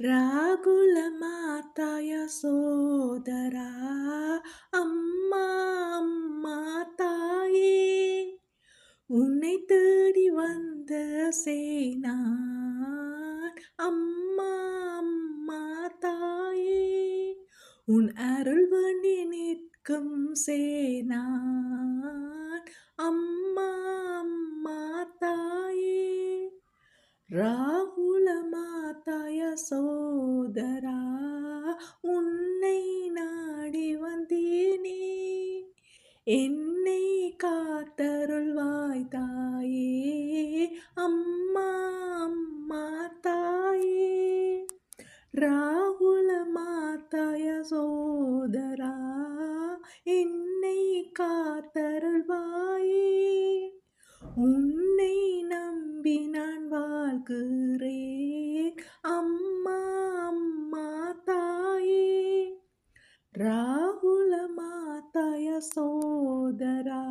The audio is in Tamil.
ராகுல மாதாய சோதரா அம்மா அம்மா தாயே உன்னை தேடி வந்த சேனான் அம்மா அம்மா தாயே உன் அருள் வேண்டி நிற்கும் சேனான் அம்மா அம்மா தாயே ராகுல மாதாய சோதரா உன்னை நாடி வந்தேனே. என்னை காத்தருள்வாய் தாயே அம்மா அம்மா தாயே. ராகுல மாத்தாய சோதரா என்னை காத்தருள்வாயே. உன்னை நம்பி நான் வாழ்க்கு राहुलमातय सोदरा